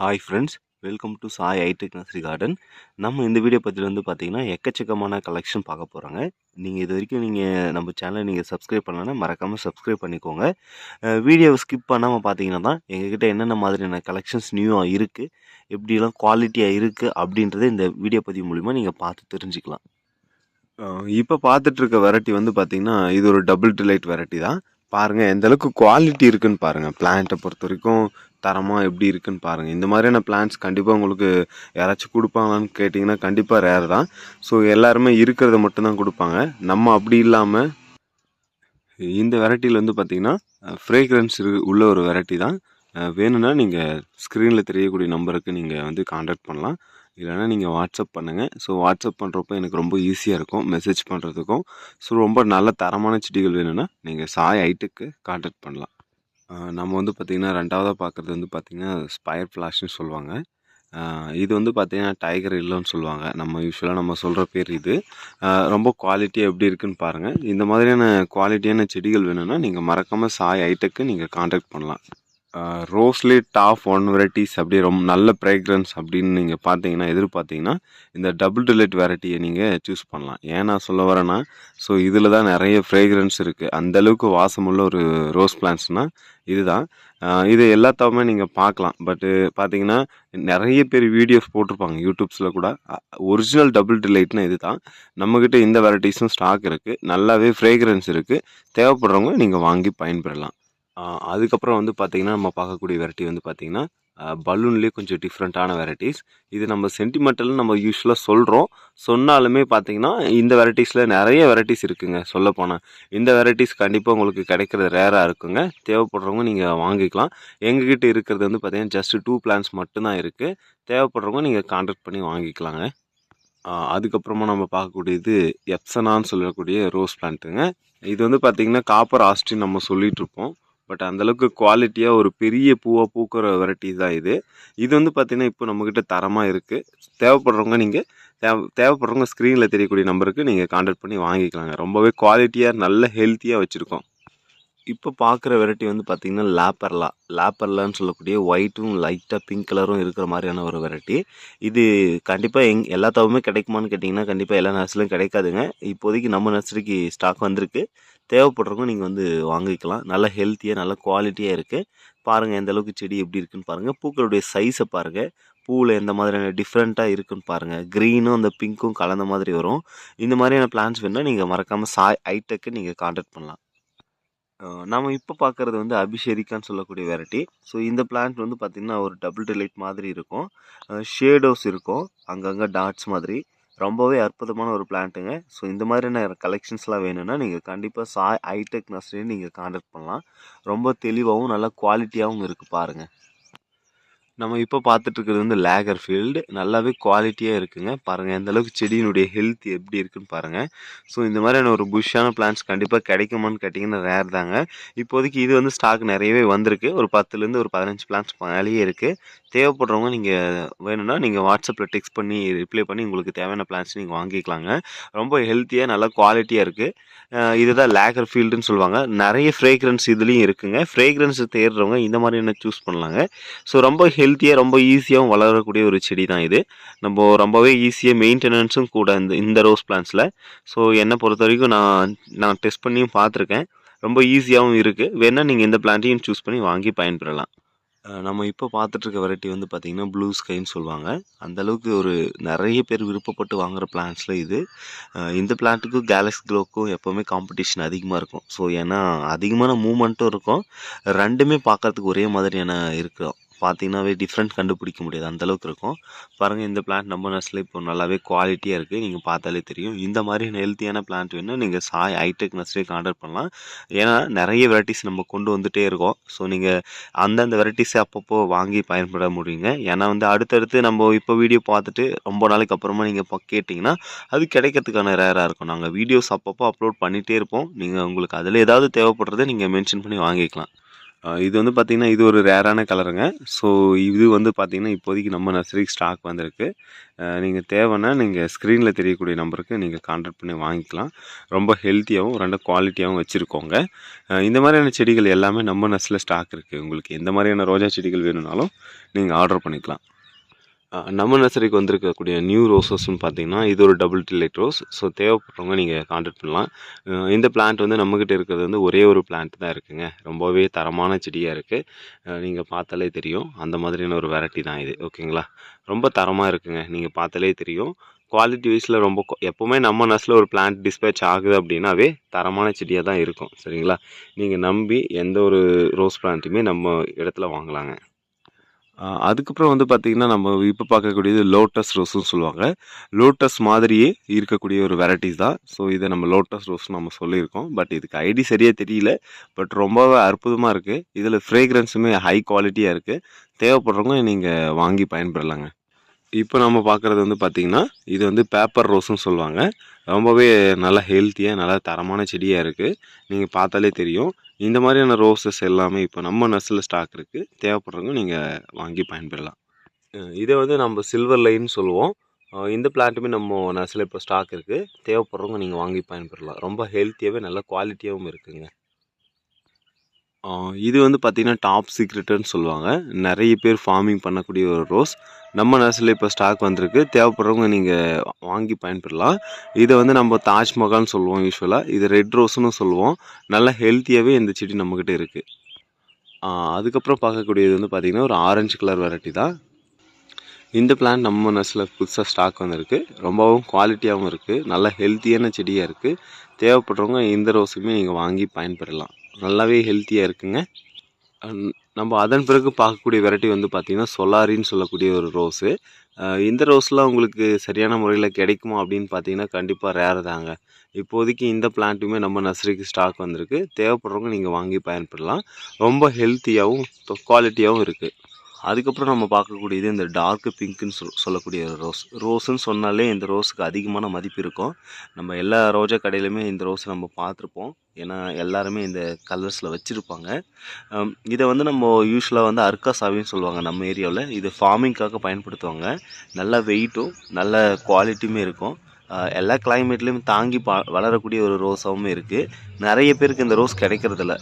Hi friends welcome to Sai hitech nursery garden நம்ம இந்த video பற்றி வந்து பார்த்தீங்கன்னா எக்கச்சக்கமான கலெக்ஷன் பார்க்க போகிறாங்க நீங்கள் இது வரைக்கும் நீங்கள் நம்ம சேனலை நீங்கள் சப்ஸ்கிரைப் பண்ணலன்னா மறக்காமல் சப்ஸ்கிரைப் பண்ணிக்கோங்க. வீடியோவை ஸ்கிப் பண்ணாமல் பார்த்தீங்கன்னா தான் எங்ககிட்ட என்னென்ன மாதிரியான கலெக்ஷன்ஸ் நியூவாக இருக்குது எப்படிலாம் குவாலிட்டியாக இருக்குது அப்படின்றத இந்த வீடியோ பதிவு மூலிமா நீங்கள் பார்த்து தெரிஞ்சுக்கலாம். இப்போ பார்த்துட்ருக்க வெரைட்டி வந்து பார்த்திங்கன்னா இது ஒரு டபுள் டிலைட் வெரைட்டி தான். பாருங்கள் எந்த அளவுக்கு குவாலிட்டி இருக்குன்னு பாருங்கள் பிளான்ட்டை பொறுத்த வரைக்கும் தரமாக எப்படி இருக்குன்னு பாருங்கள் இந்த மாதிரியான பிளான்ஸ் கண்டிப்பாக உங்களுக்கு யாராச்சும் கொடுப்பாங்களான்னு கேட்டிங்கன்னா கண்டிப்பாக ரேர் தான். ஸோ எல்லாருமே இருக்கிறத மட்டும்தான் கொடுப்பாங்க. நம்ம அப்படி இல்லாமல் இந்த வெரைட்டியில் வந்து பார்த்திங்கன்னா ஃப்ரேக்ரன்ஸ் உள்ள ஒரு வெரைட்டி தான். வேணும்னா நீங்கள் ஸ்க்ரீனில் தெரியக்கூடிய நம்பருக்கு நீங்கள் வந்து காண்டாக்ட் பண்ணலாம். இல்லைன்னா நீங்கள் வாட்ஸ்அப் பண்ணுங்கள் ஸோ வாட்ஸ்அப் பண்ணுறப்போ எனக்கு ரொம்ப ஈஸியாக இருக்கும். மெசேஜ் பண்ணுறதுக்கும் ஸோ ரொம்ப நல்ல தரமான செடிகள் வேணும்னா நீங்கள் சாய் ஐட்டுக்கு காண்டாக்ட் பண்ணலாம். நம்ம வந்து பார்த்திங்கன்னா ரெண்டாவதாக பார்க்குறது வந்து பார்த்திங்கன்னா ஸ்பயர் ஃப்ளாஷ்னு சொல்லுவாங்க. இது வந்து பார்த்திங்கன்னா டைகர் இல்லைன்னு சொல்லுவாங்க. நம்ம யூஸ்வலாக நம்ம சொல்கிற பேர் இது. ரொம்ப குவாலிட்டி எப்படி இருக்குன்னு பாருங்கள் இந்த மாதிரியான குவாலிட்டியான செடிகள் வேணும்னா நீங்கள் மறக்காமல் சாய் ஐட்டக்கு நீங்கள் காண்டாக்ட் பண்ணலாம். ரோஸ்லே டாப் ஒன் வெரைட்டிஸ் அப்படி ரொம்ப நல்ல ஃப்ரேக்ரன்ஸ் அப்படின்னு நீங்கள் பார்த்தீங்கன்னா எதிர்பார்த்தீங்கன்னா இந்த டபுள் டிலைட் வெரைட்டியை நீங்கள் சூஸ் பண்ணலாம். ஏன் நான் சொல்ல வரேன்னா ஸோ இதில் தான் நிறைய ஃப்ரேக்ரன்ஸ் இருக்குது அந்தளவுக்கு வாசமுள்ள ஒரு ரோஸ் பிளான்ட்ஸ்னால் இதுதான். இது எல்லாத்தவுமே நீங்கள் பார்க்கலாம் பட்டு பார்த்தீங்கன்னா நிறைய பேர் வீடியோஸ் போட்டிருப்பாங்க யூடியூப்ஸில் கூட. ஒரிஜினல் டபுள் டிலைட்னா இது தான் நம்மக்கிட்ட இந்த வெரைட்டிஸும் ஸ்டாக் இருக்குது நல்லாவே ஃப்ரேக்ரன்ஸ் இருக்குது தேவைப்படுறவங்க நீங்கள் வாங்கி பயன்பெறலாம். அதுக்கப்புறம் வந்து பார்த்திங்கன்னா நம்ம பார்க்கக்கூடிய வெரைட்டி வந்து பார்த்திங்கன்னா பலூன்லேயே கொஞ்சம் டிஃப்ரெண்ட்டான வெரைட்டிஸ் இது நம்ம சென்டிமெண்டல் நம்ம யூஸ்வலாக சொல்கிறோம் சொன்னாலுமே பார்த்தீங்கன்னா இந்த வெரைட்டிஸில் நிறைய வெரைட்டிஸ் இருக்குங்க. சொல்லப்போனால் இந்த வெரைட்டிஸ் கண்டிப்பாக உங்களுக்கு கிடைக்கிறது ரேராக இருக்குங்க. தேவைப்படுறவங்க நீங்கள் வாங்கிக்கலாம். எங்ககிட்ட இருக்கிறது வந்து பார்த்திங்கன்னா ஜஸ்ட் டூ பிளான்ஸ் மட்டும்தான் இருக்குது தேவைப்படுறவங்க நீங்கள் கான்டாக்ட் பண்ணி வாங்கிக்கலாங்க. அதுக்கப்புறமா நம்ம பார்க்கக்கூடியது எப்சனான்னு சொல்லக்கூடிய ரோஸ் பிளான்ட்டுங்க இது வந்து பார்த்திங்கன்னா காப்பர் ஆஸ்டின் நம்ம சொல்லிகிட்ருப்போம் பட் அந்தளவுக்கு குவாலிட்டியாக ஒரு பெரிய பூவாக பூக்கிற வெரைட்டி தான் இது. இது வந்து பார்த்திங்கன்னா இப்போ நம்மக்கிட்ட தரமாக இருக்குது தேவைப்படுறவங்க நீங்கள் தேவை தேவைப்படுறவங்க ஸ்க்ரீனில் தெரியக்கூடிய நம்பருக்கு நீங்கள் காண்டாக்ட் பண்ணி வாங்கிக்கலாங்க. ரொம்பவே குவாலிட்டியாக நல்ல ஹெல்த்தியாக வச்சுருக்கோம். இப்போ பார்க்குற வெரைட்டி வந்து பார்த்திங்கன்னா லேப்பர்லா லேப்பர்லான்னு சொல்லக்கூடிய ஒயிட்டும் லைட்டாக பிங்க் கலரும் இருக்கிற மாதிரியான ஒரு வெரைட்டி இது கண்டிப்பாக எங் எல்லாத்தாவுமே கிடைக்குமான்னு கேட்டிங்கன்னா கண்டிப்பாக எல்லா நர்சரிலையும் கிடைக்காதுங்க. இப்போதைக்கு நம்ம நர்சரிக்கு ஸ்டாக் வந்திருக்கு. தேவைப்படுறவங்க நீங்கள் வந்து வாங்கிக்கலாம். நல்ல ஹெல்த்தியாக நல்ல குவாலிட்டியாக இருக்குது பாருங்கள் எந்த அளவுக்கு செடி எப்படி இருக்குன்னு பாருங்கள் பூக்களுடைய சைஸை பாருங்கள் பூவில் எந்த மாதிரியான டிஃப்ரெண்ட்டாக இருக்குன்னு பாருங்கள் க்ரீனும் அந்த பிங்க்கும் கலந்த மாதிரி வரும். இந்த மாதிரியான பிளான்ஸ் வேணுன்னா நீங்கள் மறக்காமல் சாய் ஐடெக்கு நீங்கள் காண்டாக்ட் பண்ணலாம். நம்ம இப்போ பார்க்குறது வந்து அபிஷேரிக்கான்னு சொல்லக்கூடிய வெரைட்டி ஸோ இந்த பிளான்ட் வந்து பார்த்திங்கன்னா ஒரு டபுள் டிலைட் மாதிரி இருக்கும். ஷேடோஸ் இருக்கும். அங்கங்கே டாட்ஸ் மாதிரி. ரொம்பவே அற்புதமான ஒரு பிளான்ட்டுங்க ஸோ இந்த மாதிரியான கலெக்ஷன்ஸ்லாம் வேணும்னா நீங்கள் கண்டிப்பாக சாய் ஹைடெக் நர்சரி நீங்கள் காண்டாக்ட் பண்ணலாம். ரொம்ப தெளிவாகவும் நல்லா குவாலிட்டியாகவும் இருக்குது பாருங்கள் நம்ம இப்போ பார்த்துட்டு இருக்கிறது வந்து லேகர் ஃபீல்டு நல்லாவே குவாலிட்டியாக இருக்குங்க. பாருங்கள் எந்த அளவுக்கு செடியினுடைய ஹெல்த் எப்படி இருக்குன்னு பாருங்கள் ஸோ இந்த மாதிரியான ஒரு புஷ்ஷான பிளான்ஸ் கண்டிப்பாக கிடைக்குமான்னு கேட்டிங்கன்னா ரேர் தாங்க. இப்போதைக்கு இது வந்து ஸ்டாக் நிறையவே வந்திருக்கு. ஒரு பத்துலேருந்து ஒரு பதினஞ்சு பிளான்ஸ் மேலேயே இருக்குது தேவைப்படுறவங்க நீங்கள் வேணும்னா நீங்கள் வாட்ஸ்அப்பில் டெக்ஸ்ட் பண்ணி ரிப்ளை பண்ணி உங்களுக்கு தேவையான பிளான்ஸ் நீங்கள் வாங்கிக்கலாங்க. ரொம்ப ஹெல்த்தியாக நல்லா குவாலிட்டியாக இருக்குது இதுதான் லேகர் ஃபீல்டுன்னு சொல்லுவாங்க. நிறைய ஃப்ரேக்ரன்ஸ் இதுலேயும் இருக்குங்க. ஃப்ரேக்ரன்ஸ் தேடுறவங்க இந்த மாதிரியான சூஸ் பண்ணலாங்க. ஸோ ரொம்ப ஹெல்த்தியாக ரொம்ப ஈஸியாகவும் வளரக்கூடிய ஒரு செடி தான் இது. நம்ம ரொம்பவே ஈஸியாக மெயின்டெனன்ஸும் கூட இந்த இந்த ரோஸ் பிளான்ஸில் ஸோ என்னை பொறுத்த வரைக்கும் நான் நான் டெஸ்ட் பண்ணியும் பார்த்துருக்கேன். ரொம்ப ஈஸியாகவும் இருக்குது வேணால் நீங்கள் இந்த பிளான்ட்டையும் சூஸ் பண்ணி வாங்கி பயன்பெறலாம். நம்ம இப்போ பார்த்துட்ருக்க வெரைட்டி வந்து பார்த்திங்கன்னா ப்ளூ ஸ்கைன்னு சொல்லுவாங்க. அந்தளவுக்கு ஒரு நிறைய பேர் விருப்பப்பட்டு வாங்குகிற பிளான்ஸில் இது. இந்த பிளான்ட்டுக்கும் கேலக்ஸ் க்ளோக்கும் எப்போவுமே காம்படிஷன் அதிகமாக இருக்கும். ஸோ ஏன்னா அதிகமான மூமெண்ட்டும் இருக்கும். ரெண்டுமே பார்க்கறதுக்கு ஒரே மாதிரியான இருக்கும் பார்த்தீங்கன்னாவே டிஃப்ரெண்ட் கண்டுபிடிக்க முடியாது. அந்தளவுக்கு இருக்கும். பாருங்கள் இந்த பிளான்ட் நம்ம நர்ஸில் இப்போ நல்லாவே குவாலிட்டியாக இருக்குது நீங்கள் பார்த்தாலே தெரியும். இந்த மாதிரி ஹெல்த்தியான பிளான்ட் வேணும் நீங்கள் சாய் ஹைடெக் நர்ஸ்லேயே கான்டாக்ட் பண்ணலாம். ஏன்னா நிறைய வெரைட்டிஸ் நம்ம கொண்டு வந்துகிட்டே இருக்கோம். ஸோ நீங்கள் அந்தந்த வெரைட்டிஸை அப்பப்போ வாங்கி பயன்பட முடியுங்க. ஏன்னா வந்து அடுத்தடுத்து நம்ம இப்போ வீடியோ பார்த்துட்டு ரொம்ப நாளைக்கு அப்புறமா நீங்கள் இப்போ கேட்டிங்கன்னா அது கிடைக்கிறதுக்கான ரேராக இருக்கும். நாங்கள் வீடியோஸ் அப்பப்போ அப்லோட் பண்ணிகிட்டே இருப்போம். நீங்கள் உங்களுக்கு அதில் ஏதாவது தேவைப்படுறதை நீங்கள் மென்ஷன் பண்ணி வாங்கிக்கலாம். இது வந்து பார்த்திங்கன்னா இது ஒரு ரேரான கலருங்க. ஸோ இது வந்து பார்த்திங்கன்னா இப்போதைக்கு நம்ம நர்சரிக்கு ஸ்டாக் வந்திருக்கு. நீங்கள் தேவைன்னா நீங்கள் ஸ்க்ரீனில் தெரியக்கூடிய நம்பருக்கு நீங்கள் கான்டாக்ட் பண்ணி வாங்கிக்கலாம். ரொம்ப ஹெல்த்தியாகவும் ரெண்டு குவாலிட்டியாகவும் வச்சுருக்கோங்க. இந்த மாதிரியான செடிகள் எல்லாமே நம்ம நர்சரியில் ஸ்டாக் இருக்குது உங்களுக்கு எந்த மாதிரியான ரோஜா செடிகள் வேணும்னாலும் நீங்கள் ஆர்டர் பண்ணிக்கலாம். நம்ம நர்சரிக்கு வந்திருக்கக்கூடிய நியூ ரோசஸ்ன்னு பார்த்தீங்கன்னா இது ஒரு டபுள் டிலைட் ரோஸ் ஸோ தேவைப்படுறவங்க நீங்கள் கான்டாக்ட் பண்ணலாம். இந்த பிளான்ட் வந்து நம்மக்கிட்ட இருக்கிறது வந்து ஒரே ஒரு பிளான்ட் தான் இருக்குங்க. ரொம்பவே தரமான செடியாக இருக்குது நீங்கள் பார்த்தாலே தெரியும். அந்த மாதிரியான ஒரு வெரைட்டி தான் இது. ஓகேங்களா? ரொம்ப தரமாக இருக்குங்க. நீங்கள் பார்த்தாலே தெரியும். குவாலிட்டி வைஸில் ரொம்ப எப்போவுமே நம்ம நர்ஸில் ஒரு பிளான்ட் டிஸ்பேச் ஆகுது அப்படின்னாவே தரமான செடியாக தான் இருக்கும். சரிங்களா? நீங்கள் நம்பி எந்த ஒரு ரோஸ் பிளான்ட்டுமே நம்ம இடத்துல வாங்கலாங்க. அதுக்கப்புறம் வந்து பார்த்திங்கன்னா நம்ம இப்போ பார்க்கக்கூடியது லோட்டஸ் ரோஸ்னு சொல்லுவாங்க. லோட்டஸ் மாதிரியே இருக்கக்கூடிய ஒரு வெரைட்டிஸ் தான். ஸோ இதை நம்ம லோட்டஸ் ரோஸ் நம்ம சொல்லியிருக்கோம். பட் இதுக்கு ஐடி சரியாக தெரியல. பட் ரொம்பவே அற்புதமாக இருக்குது இதில் ஃப்ரேக்ரன்ஸுமே ஹை குவாலிட்டியாக இருக்குது தேவைப்படுறவங்க நீங்கள் வாங்கி பயன்பெறலாங்க. இப்போ நம்ம பார்க்குறது வந்து பார்த்திங்கன்னா இது வந்து பேப்பர் ரோஸ்ன்னு சொல்லுவாங்க. ரொம்பவே நல்லா ஹெல்த்தியாக நல்லா தரமான செடியாக இருக்குது நீங்கள் பார்த்தாலே தெரியும். இந்த மாதிரியான ரோசஸ் எல்லாமே இப்போ நம்ம நர்ஸில் ஸ்டாக் இருக்குது தேவைப்படுறவங்க நீங்கள் வாங்கி பயன்பெறலாம். இதை வந்து நம்ம சில்வர் லைன் சொல்லுவோம். இந்த பிளான்ட்டுமே நம்ம நர்ஸில் இப்போ ஸ்டாக் இருக்குது தேவைப்படுறவங்க நீங்கள் வாங்கி பயன்பெறலாம். ரொம்ப ஹெல்த்தியாகவே நல்ல குவாலிட்டியாகவும் இருக்குங்க. இது வந்து பார்த்திங்கன்னா டாப் சீக்ரெட்டுன்னு சொல்லுவாங்க. நிறைய பேர் ஃபார்மிங் பண்ணக்கூடிய ஒரு ரோஸ் நம்ம நர்ஸில் இப்போ ஸ்டாக் வந்திருக்கு. தேவைப்படுறவங்க நீங்கள் வாங்கி பயன்பெறலாம். இதை வந்து நம்ம தாஜ்மஹால்னு சொல்லுவோம் யூஸ்வலாக இது ரெட் ரோஸ்னு சொல்லுவோம். நல்லா ஹெல்த்தியாகவே இந்த செடி நம்மக்கிட்ட இருக்குது அதுக்கப்புறம் பார்க்கக்கூடியது வந்து பார்த்திங்கன்னா ஒரு ஆரஞ்சு கலர் வெரைட்டி தான். இந்த பிளான் நம்ம நர்ஸில் புதுசாக ஸ்டாக் வந்திருக்கு. ரொம்பவும் குவாலிட்டியாகவும் இருக்குது நல்ல ஹெல்த்தியான செடியாக இருக்குது தேவைப்படுறவங்க இந்த ரோஸுமே நீங்கள் வாங்கி பயன்பெறலாம். நல்லாவே ஹெல்த்தியாக இருக்குங்க. அஹ் நம்ம அதன் பிறகு பார்க்கக்கூடிய வெரைட்டி வந்து பார்த்திங்கன்னா சொலாரின்னு சொல்லக்கூடிய ஒரு ரோஸு. இந்த ரோஸ்லாம் உங்களுக்கு சரியான முறையில் கிடைக்குமா அப்படின்னு பார்த்தீங்கன்னா கண்டிப்பாக ரேர் தாங்க. இப்போதைக்கு இந்த பிளான்ட்டுமே நம்ம நர்சரிக்கு ஸ்டாக் வந்திருக்கு. தேவைப்படுறவங்க நீங்கள் வாங்கி பயன்படலாம். ரொம்ப ஹெல்த்தியாகவும் குவாலிட்டியாகவும் இருக்குது அதுக்கப்புறம் நம்ம பார்க்கக்கூடியது இந்த டார்க் பிங்க்குன்னு சொல் சொல்லக்கூடிய ரோஸ் ரோஸுன்னு சொன்னாலே இந்த ரோஸுக்கு அதிகமான மதிப்பு இருக்கும். நம்ம எல்லா ரோஜா கடையிலுமே இந்த ரோஸ் நம்ம பார்த்துருப்போம். ஏன்னா எல்லாருமே இந்த கலர்ஸில் வச்சுருப்பாங்க. இதை வந்து நம்ம யூஸ்வலாக வந்து அர்க்கா சாவின்னு சொல்லுவாங்க நம்ம ஏரியாவில். இது ஃபார்மிங்க்காக பயன்படுத்துவாங்க. நல்ல வெயிட்டும் நல்ல குவாலிட்டியுமே இருக்கும். எல்லா கிளைமேட்லேயும் தாங்கி பா வளரக்கூடிய ஒரு ரோஸாகவும் இருக்குது நிறைய பேருக்கு இந்த ரோஸ் கிடைக்கிறதில்ல.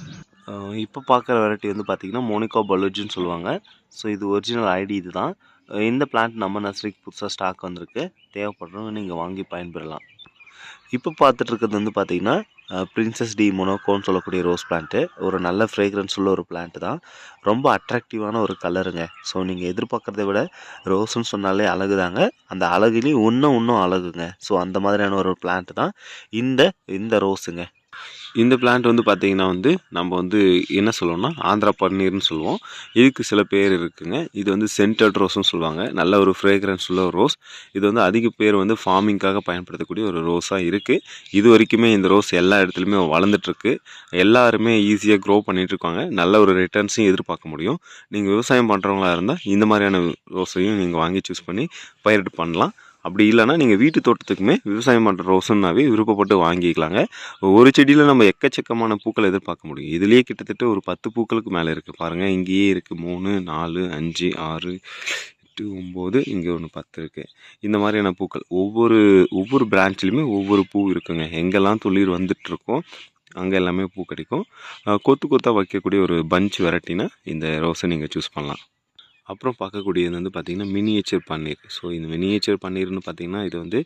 இப்போ பார்க்குற வெரைட்டி வந்து பார்த்திங்கன்னா மோனிகா பலோஜின்னு சொல்லுவாங்க. ஸோ இது ஒரிஜினல் ஐடி இது தான் இந்த பிளான்ட் நம்ம நர்சரிக்கு புதுசாக ஸ்டாக் வந்திருக்கு. தேவைப்படுறவங்க நீங்கள் வாங்கி பயன்பெறலாம். இப்போ பார்த்துட்டு இருக்கிறது வந்து பார்த்திங்கன்னா பிரின்சஸ் டி மொனோகோன்னு சொல்லக்கூடிய ரோஸ் பிளான்ட்டு ஒரு நல்ல ஃப்ரேக்ரன்ஸ் உள்ள ஒரு பிளான்ட்டு தான். ரொம்ப அட்ராக்டிவான ஒரு கலருங்க ஸோ நீங்கள் எதிர்பார்க்குறத விட ரோஸ்ன்னு சொன்னாலே அழகு தாங்க. அந்த அழகுலேயும் இன்னும் இன்னும் அழகுங்க. ஸோ அந்த மாதிரியான ஒரு பிளான்ட் தான். இந்த இந்த ரோஸுங்க இந்த பிளான்ட் வந்து பார்த்திங்கன்னா வந்து நம்ம வந்து என்ன சொல்லுவோம்னா ஆந்திரா பன்னீர்னு சொல்லுவோம். இதுக்கு சில பேர் இருக்குங்க. இது வந்து சென்டட் ரோஸ்னு சொல்லுவாங்க. நல்ல ஒரு ஃப்ரேக்ரன்ஸ் உள்ள ரோஸ் இது வந்து அதிக பேர் வந்து ஃபார்மிங்காக பயன்படுத்தக்கூடிய ஒரு ரோஸாக இருக்குது இது வரைக்குமே இந்த ரோஸ் எல்லா இடத்துலையுமே வளர்ந்துட்டுருக்கு. எல்லாருமே ஈஸியாக க்ரோ பண்ணிகிட்ருக்காங்க நல்ல ஒரு ரிட்டர்ன்ஸையும் எதிர்பார்க்க முடியும். நீங்கள் விவசாயம் பண்ணுறவங்களா இருந்தால் இந்த மாதிரியான ரோஸையும் நீங்கள் வாங்கி சூஸ் பண்ணி பயிரிட்டு பண்ணலாம். அப்படி இல்லைன்னா நீங்கள் வீட்டு தோட்டத்துக்குமே விவசாயம் பண்ணுற ரோஸுன்னாவே விருப்பப்பட்டு வாங்கிக்கலாங்க. ஒரு செடியில் நம்ம எக்கச்சக்கமான பூக்கள் எதிர்பார்க்க முடியும். இதுலேயே கிட்டத்தட்ட ஒரு பத்து பூக்களுக்கு மேலே இருக்குது பாருங்கள் இங்கேயே இருக்குது மூணு நாலு அஞ்சு ஆறு எட்டு ஒம்பது இங்கே ஒன்று பத்து இருக்குது இந்த மாதிரியான பூக்கள். ஒவ்வொரு ஒவ்வொரு பிரான்ச்லேயுமே ஒவ்வொரு பூ இருக்குங்க. எங்கெல்லாம் துளிர் வந்துட்டுருக்கோ அங்கே எல்லாமே பூ கிடைக்கும். கொத்து கொத்தாக வைக்கக்கூடிய ஒரு பஞ்ச் வெரைட்டினா இந்த ரோஸை நீங்கள் சூஸ் பண்ணலாம். அப்புறம் பார்க்கக்கூடியது வந்து பார்த்திங்கன்னா மினியேச்சர் பன்னீர். ஸோ இந்த மினியேச்சர் பன்னீர்னு பார்த்திங்கன்னா இது வந்து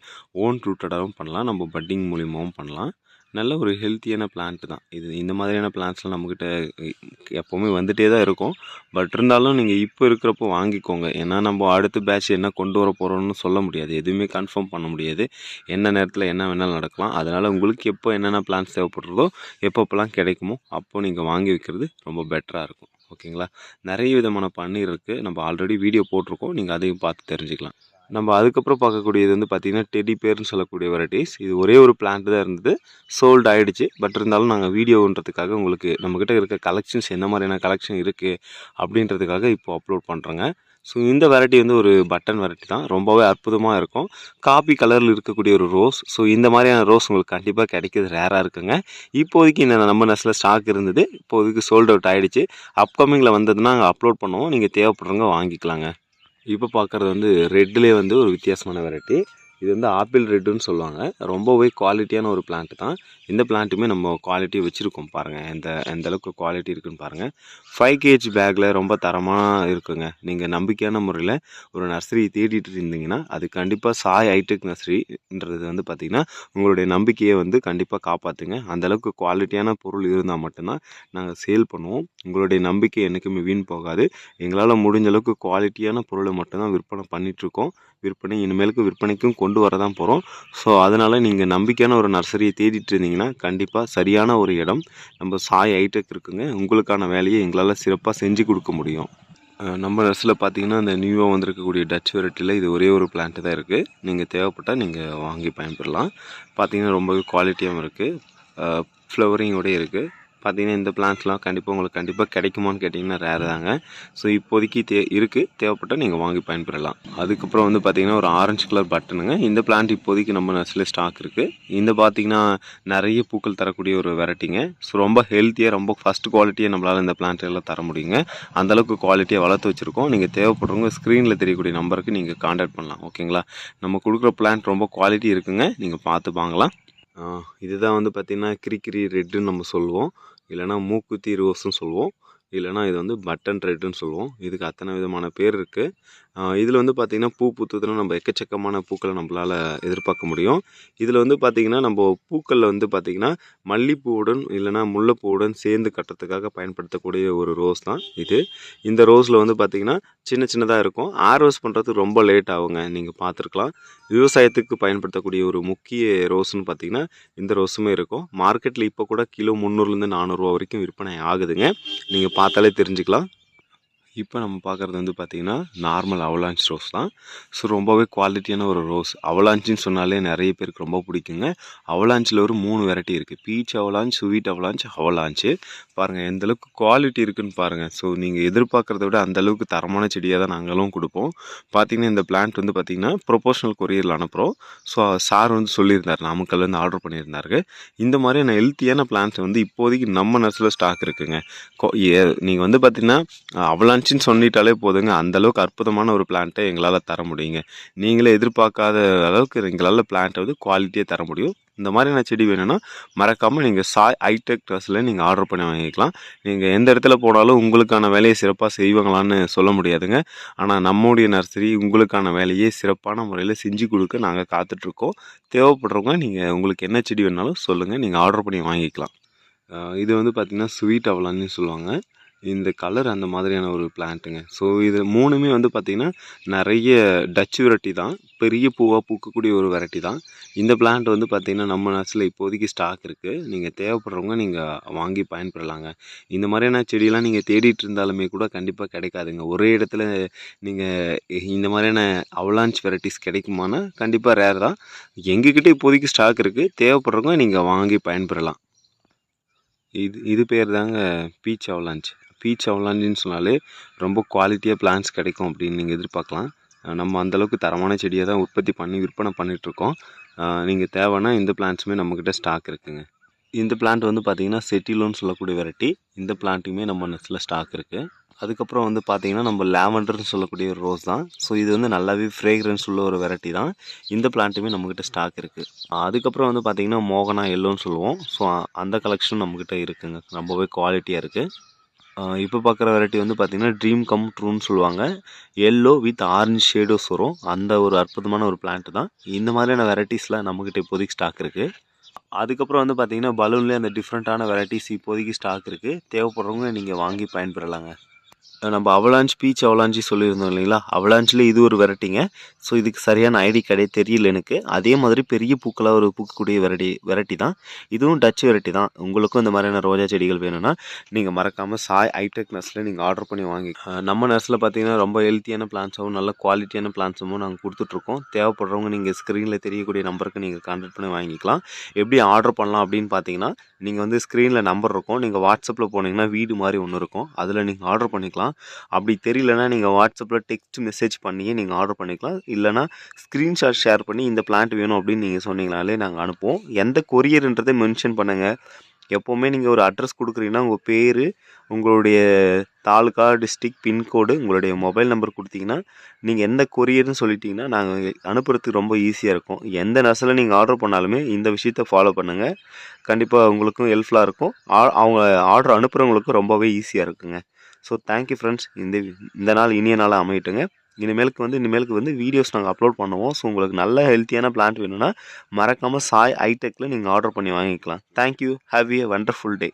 ஓன் ரூட்டடாகவும் பண்ணலாம். நம்ம பட்டிங் மூலியமாகவும் பண்ணலாம். நல்ல ஒரு ஹெல்த்தியான பிளான்ட் தான். இது இந்த மாதிரியான பிளான்ட்ஸ்லாம் நம்மக்கிட்ட எப்போவுமே வந்துகிட்டே தான் இருக்கும். பட் இருந்தாலும் நீங்கள் இப்போ இருக்கிறப்போ வாங்கிக்கோங்க. ஏன்னா நம்ம அடுத்த பேட்ச் என்ன கொண்டு வர போகிறோம்னு சொல்ல முடியாது. எதுவுமே கன்ஃபார்ம் பண்ண முடியாது. என்ன நேரத்தில் என்ன வேணாலும் நடக்கலாம். அதனால் உங்களுக்கு எப்போ என்னென்ன பிளான்ஸ் தேவைப்படுறதோ எப்பப்போலாம் கிடைக்குமோ அப்போ நீங்கள் வாங்கி வைக்கிறது ரொம்ப பெட்டராக இருக்கும். ஓகேங்களா? நிறைய விதமான பன்னீர் இருக்குது நம்ம ஆல்ரெடி வீடியோ போட்டிருக்கோம். நீங்கள் அதையும் பார்த்து தெரிஞ்சுக்கலாம். நம்ம அதுக்கப்புறம் பார்க்கக்கூடியது வந்து பார்த்திங்கன்னா டெடி பேர்னு சொல்லக்கூடிய வெரைட்டிஸ் இது ஒரே ஒரு பிளான்ட் தான் இருந்தது. சோல்டு ஆகிடுச்சு பட் இருந்தாலும் நாங்கள் வீடியோன்றதுக்காக உங்களுக்கு நம்மக்கிட்ட இருக்க கலெக்ஷன்ஸ் என்ன மாதிரியான கலெக்ஷன் இருக்குது அப்படின்றதுக்காக இப்போ அப்லோட் பண்ணுறோங்க ஸோ இந்த வெரைட்டி வந்து ஒரு பட்டன் வெரைட்டி தான். ரொம்பவே அற்புதமாக இருக்கும். காப்பி கலரில் இருக்கக்கூடிய ஒரு ரோஸ் ஸோ இந்த மாதிரியான ரோஸ் உங்களுக்கு கண்டிப்பாக கிடைக்கிறது ரேராக இருக்குங்க. இப்போதைக்கு இந்த நம்ம நெஸ்ட்டில் ஸ்டாக் இருந்தது இப்போதைக்கு சோல்ட் அவுட் ஆகிடுச்சு அப்கமிங்கில் வந்ததுன்னா நாங்கள் அப்லோட் பண்ணுவோம். நீங்கள் தேவைப்படுறவங்க வாங்கிக்கலாங்க. இப்போ பார்க்குறது வந்து ரெட்லேயே வந்து ஒரு வித்தியாசமான வெரைட்டி இது வந்து ஆப்பிள் ரெட்டுன்னு சொல்லுவாங்க. ரொம்பவே குவாலிட்டியான ஒரு பிளான்ட் தான். இந்த பிளான்ட்டுமே நம்ம குவாலிட்டி வச்சுருக்கோம் பாருங்கள் எந்த எந்த அளவுக்கு குவாலிட்டி இருக்குன்னு பாருங்கள் ஃபைவ் கேஜ் பேக்கில் ரொம்ப தரமாக இருக்குங்க. நீங்கள் நம்பிக்கையான முறையில் ஒரு நர்சரி தேடிட்டு இருந்தீங்கன்னா அது கண்டிப்பாக சாய் ஹைடெக் நர்சரின்றது வந்து பார்த்திங்கன்னா உங்களுடைய நம்பிக்கையை வந்து கண்டிப்பாக காப்பாற்றுங்க அந்தளவுக்கு குவாலிட்டியான பொருள் இருந்தால் மட்டும்தான் நாங்கள் சேல் பண்ணுவோம். உங்களுடைய நம்பிக்கை என்றைக்குமே வீண் போகாது. எங்களால் முடிஞ்ச அளவுக்கு குவாலிட்டியான பொருளை மட்டும்தான் விற்பனை பண்ணிகிட்ருக்கோம் விற்பனை இனிமேலுக்கு விற்பனைக்கும் கொண்டு வர தான் போகிறோம் ஸோ அதனால் நீங்கள் நம்பிக்கையான ஒரு நர்சரியை தேடிட்டு இருந்தீங்கன்னா கண்டிப்பாக சரியான ஒரு இடம். நம்ம சாய் ஹைடெக் இருக்குங்க. உங்களுக்கான வேலையை எங்களால் சிறப்பாக செஞ்சு கொடுக்க முடியும். நம்ம நர்ஸில் பார்த்தீங்கன்னா இந்த நியூவாக வந்திருக்கக்கூடிய டச் வெரைட்டியில் இது ஒரே ஒரு பிளான்ட்டு தான் இருக்குது நீங்கள் தேவைப்பட்டால் நீங்கள் வாங்கி பயன்பெறலாம். பார்த்தீங்கன்னா ரொம்பவே குவாலிட்டியாகவும் இருக்குது ஃப்ளவரிங்கோடய இருக்குது பார்த்தீங்கன்னா இந்த பிளான்ஸ்லாம் கண்டிப்பாக உங்களுக்கு கண்டிப்பாக கிடைக்குமான்னு கேட்டிங்கன்னா ரேர் தாங்க. ஸோ இப்போதைக்கு தே இருக்குது தேவைப்பட்டால் நீங்கள் வாங்கி பயன்பெறலாம். அதுக்கப்புறம் வந்து பார்த்தீங்கன்னா ஒரு ஆரஞ்சு கலர் பட்டனுங்க இந்த பிளான்ட் இப்போதைக்கு நம்ம நர்ஸில் ஸ்டாக் இருக்குது இந்த பார்த்திங்கன்னா நிறைய பூக்கள் தரக்கூடிய ஒரு வெரைட்டிங்க. ஸோ ரொம்ப ஹெல்த்தியாக ரொம்ப ஃபஸ்ட் குவாலிட்டியாக நம்மளால் இந்த plant எல்லாம் தர முடியுங்க. அந்தளவுக்கு குவாலிட்டியாக வளர்த்து வச்சுருக்கோம். நீங்கள் தேவைப்படுறவங்க ஸ்க்ரீனில் தெரியக்கூடிய நம்பருக்கு நீங்கள் காண்டாக்ட் பண்ணலாம். ஓகேங்களா? நம்ம கொடுக்குற பிளான்ட் ரொம்ப குவாலிட்டி இருக்குங்க. நீங்கள் பார்த்து வாங்கலாம். இதுதான் வந்து பார்த்திங்கன்னா கிரிக்கிரி ரெட்டுன்னு நம்ம சொல்லுவோம். இல்லைனா மூக்குத்தி ரோஸ்ன்னு சொல்லுவோம். இல்லைனா இது வந்து பட்டன் ரெட்டுன்னு சொல்லுவோம். இதுக்கு அத்தனை விதமான பேர் இருக்குது இதில் வந்து பார்த்திங்கன்னா பூ பூத்ததுன்னா நம்ம எக்கச்சக்கமான பூக்களை நம்மளால் எதிர்பார்க்க முடியும். இதில் வந்து பார்த்திங்கன்னா நம்ம பூக்களில் வந்து பார்த்திங்கன்னா மல்லிப்பூவுடன் இல்லைனா முல்லைப்பூவுடன் சேர்ந்து கட்டுறதுக்காக பயன்படுத்தக்கூடிய ஒரு ரோஸ் தான் இது. இந்த ரோஸில் வந்து பார்த்திங்கன்னா சின்ன சின்னதாக இருக்கும். ஆர்வஸ் பண்ணுறதுக்கு ரொம்ப லேட் ஆகுங்க. நீங்கள் பார்த்துருக்கலாம் விவசாயத்துக்கு பயன்படுத்தக்கூடிய ஒரு முக்கிய ரோஸ்னு பார்த்திங்கன்னா இந்த ரோஸுமே இருக்கும். மார்க்கெட்டில் இப்போ கூட கிலோ முந்நூறுலேருந்து நானூறுரூவா வரைக்கும் விற்பனை ஆகுதுங்க. நீங்கள் பார்த்தாலே தெரிஞ்சுக்கலாம். இப்போ நம்ம பார்க்குறது வந்து பார்த்திங்கன்னா நார்மல் அவலாஞ்ச் ரோஸ் தான். ஸோ ரொம்பவே குவாலிட்டியான ஒரு ரோஸ் அவலாஞ்சின்னு சொன்னாலே நிறைய பேருக்கு ரொம்ப பிடிக்குங்க. அவலாஞ்சில் ஒரு மூணு வெரைட்டி இருக்குது peach avalanche sweet avalanche avalanche பாருங்கள் எந்த அளவுக்கு குவாலிட்டி இருக்குதுன்னு பாருங்கள் ஸோ நீங்கள் எதிர்பார்க்குறத விட அந்தளவுக்கு தரமான செடியாக தான் நாங்களும் கொடுப்போம். பார்த்தீங்கன்னா இந்த பிளான்ட் வந்து பார்த்திங்கன்னா ப்ரொபோஷனல் கொரியரில் அனுப்புகிறோம் ஸோ சார் வந்து சொல்லியிருந்தார் நாமக்கல்லேருந்து ஆர்டர் பண்ணியிருந்தாரு. இந்த மாதிரியான ஹெல்த்தியான பிளான்ஸ் வந்து இப்போதைக்கு நம்ம நர்ஸில் ஸ்டாக் இருக்குங்க. நீங்கள் வந்து பார்த்திங்கன்னா அவலான்ச்சின்னு சொல்லிட்டாலே போதுங்க. அந்தளவுக்கு அற்புதமான ஒரு பிளான்ட்டை எங்களால் தர முடியுங்க. நீங்களே எதிர்பார்க்காத அளவுக்கு எங்களால் பிளான்ட்டை வந்து குவாலிட்டியாக தர முடியும். இந்த மாதிரியான செடி வேணும்னா மறக்காமல் நீங்கள் சாய் ஹைடெக் ட்ரெஸ்ஸில் நீங்கள் ஆர்டர் பண்ணி வாங்கிக்கலாம். நீங்கள் எந்த இடத்துல போனாலும் உங்களுக்கான வேலையை சிறப்பாக செய்வாங்களான்னு சொல்ல முடியாதுங்க. ஆனால் நம்முடைய நர்சரி உங்களுக்கான வேலையை சிறப்பான முறையில் செஞ்சு கொடுக்க நாங்கள் காத்துட்ருக்கோம். தேவைப்படுறவங்க நீங்கள் உங்களுக்கு என்ன செடி வேணாலும் சொல்லுங்கள் நீங்கள் ஆர்டர் பண்ணி வாங்கிக்கலாம். இது வந்து பார்த்திங்கன்னா ஸ்வீட் அவலான்னு சொல்லுவாங்க. இந்த கலர் அந்த மாதிரியான ஒரு பிளான்ட்டுங்க ஸோ இது மூணுமே வந்து பார்த்திங்கன்னா நிறைய டச் வெரைட்டி தான். பெரிய பூவாக பூக்கக்கூடிய ஒரு வெரைட்டி தான். இந்த பிளான்ட் வந்து பார்த்திங்கன்னா நம்ம நர்ஸில் இப்போதைக்கு ஸ்டாக் இருக்குது நீங்கள் தேவைப்படுறவங்க நீங்கள் வாங்கி பயன்பெறலாங்க. இந்த மாதிரியான செடியெலாம் நீங்கள் தேடிட்டு இருந்தாலுமே கூட கண்டிப்பாக கிடைக்காதுங்க. ஒரே இடத்துல நீங்கள் இந்த மாதிரியான அவலான்ச் வெரைட்டிஸ் கிடைக்குமானா கண்டிப்பாக ரேர் தான். எங்ககிட்ட இப்போதைக்கு ஸ்டாக் இருக்குது தேவைப்படுறவங்க நீங்கள் வாங்கி பயன்பெறலாம். இது இது பேர் தாங்க பீச் அவலாஞ்ச் பீச் ஆகலான்னு சொன்னாலே ரொம்ப குவாலிட்டியாக பிளான்ஸ் கிடைக்கும் அப்படின்னு நீங்கள் எதிர்பார்க்கலாம். நம்ம அந்தளவுக்கு தரமான செடியை தான் உற்பத்தி பண்ணி விற்பனை பண்ணிகிட்ருக்கோம் நீங்கள் தேவைன்னா இந்த பிளான்ஸுமே நம்மக்கிட்ட ஸ்டாக் இருக்குதுங்க இந்த பிளான்ட் வந்து பார்த்திங்கன்னா செட்டிலோன்னு சொல்லக்கூடிய வெரைட்டி. இந்த பிளான்ட்டுமே நம்ம நெஸ்ட்டில் ஸ்டாக் இருக்குது அதுக்கப்புறம் வந்து பார்த்திங்கன்னா நம்ம லேவண்டர்னு சொல்லக்கூடிய ஒரு ரோஸ் தான். ஸோ இது வந்து நல்லாவே ஃப்ரேக்ரன்ஸ் உள்ள ஒரு வெரைட்டி தான். இந்த பிளான்ட்டுமே நம்மக்கிட்ட ஸ்டாக் இருக்குது அதுக்கப்புறம் வந்து பார்த்திங்கன்னா மோகனா எல்லோன்னு சொல்லுவோம். ஸோ அந்த கலெக்ஷன் நம்மக்கிட்ட இருக்குதுங்க ரொம்பவே குவாலிட்டியாக இருக்குது இப்போ பார்க்குற வெரைட்டி வந்து பார்த்திங்கன்னா ட்ரீம் கம் ட்ரூன்னு சொல்லுவாங்க. எல்லோ வித் ஆரஞ்சு ஷேடோஸ் வரும். அந்த ஒரு அற்புதமான ஒரு பிளான்ட் தான். இந்த மாதிரியான வெரைட்டிஸ்லாம் நம்மக்கிட்ட இப்போதைக்கு ஸ்டாக் இருக்குது அதுக்கப்புறம் வந்து பார்த்திங்கன்னா பலூன்லேயே அந்த டிஃப்ரெண்ட்டான வெரைட்டிஸ் இப்போதைக்கு ஸ்டாக் இருக்குது தேவைப்படுறவங்க நீங்கள் வாங்கி பயன்பெறலாங்க. நம்ம அவலாஞ்ச் பீச் அவலாஞ்சி சொல்லியிருந்தோம் இல்லைங்களா? அவலாஞ்சில் இது ஒரு வெரைட்டிங்க. ஸோ இதுக்கு சரியான ஐடி கடையே தெரியல எனக்கு. அதே மாதிரி பெரிய பூக்களாக ஒரு பூக்கக்கூடிய வெரைட்டி வெரைட்டி தான். இதுவும் டச் வெரைட்டி தான். உங்களுக்கும் இந்த மாதிரியான ரோஜா செடிகள் வேணும்னா நீங்கள் மறக்காமல் சாய் ஹைடெக் நர்ஸில் நீங்கள் ஆர்டர் பண்ணி வாங்கி நம்ம நர்ஸில் பார்த்தீங்கன்னா ரொம்ப ஹெல்த்தியான பிளான்ஸாகவும் நல்ல குவாலிட்டியான பிளான்ஸும் நாங்கள் கொடுத்துட்ருக்கோம் தேவைப்படுறவங்க நீங்கள் ஸ்க்ரீனில் தெரியக்கூடிய நம்பருக்கு நீங்கள் கான்டாக்ட் பண்ணி வாங்கிக்கலாம். எப்படி ஆர்டர் பண்ணலாம் அப்படின்னு பார்த்தீங்கன்னா நீங்கள் வந்து ஸ்க்ரீனில் நம்பர் இருக்கும். நீங்கள் வாட்ஸ்அப்பில் போனீங்கன்னா வீடு மாதிரி ஒன்று இருக்கும். அதில் நீங்கள் ஆர்டர் பண்ணிக்கலாம். அப்படி தெரியலனா நீங்கள் வாட்ஸ்அப்பில் டெக்ஸ்ட் மெசேஜ் பண்ணியே நீங்கள் ஆர்டர் பண்ணிக்கலாம். இல்லைனா ஸ்க்ரீன்ஷாட் ஷேர் பண்ணி இந்த பிளான்ட் வேணும் அப்படின்னு நீங்கள் சொன்னீங்கனாலே நாங்கள் அனுப்புவோம். எந்த கொரியர்ன்றதை மென்ஷன் பண்ணுங்கள் எப்போவுமே நீங்கள் ஒரு அட்ரஸ் கொடுக்குறீங்கன்னா உங்கள் பேர் உங்களுடைய தாலுக்கா டிஸ்ட்ரிக் பின்கோடு உங்களுடைய மொபைல் நம்பர் கொடுத்தீங்கன்னா நீங்கள் எந்த கொரியர்னு சொல்லிட்டீங்கன்னா நாங்கள் அனுப்புறதுக்கு ரொம்ப ஈஸியாக இருக்கும். எந்த நர்ஸில் நீங்கள் ஆர்டர் பண்ணாலுமே இந்த விஷயத்தை ஃபாலோ பண்ணுங்கள் கண்டிப்பாக உங்களுக்கும் ஹெல்ப்ஃபுல்லாக இருக்கும். ஆ- அவங்க ஆர்டர் அனுப்புகிறவங்களுக்கும் ரொம்பவே ஈஸியாக இருக்குங்க. ஸோ தேங்க்யூ ஃப்ரெண்ட்ஸ் இந்த இந்த நாள் இனிய நாளாக அமையட்டுங்க. இனிமேலுக்கு வந்து இனிமேலுக்கு வந்து வீடியோஸ் நாங்கள் அப்லோட் பண்ணுவோம். ஸோ உங்களுக்கு நல்ல ஹெல்த்தியான பிளான்ட் வேணும்னா மறக்காமல் சாய் ஐடெக்கில் நீங்கள் ஆர்டர் பண்ணி வாங்கிக்கலாம். Thank you have a wonderful day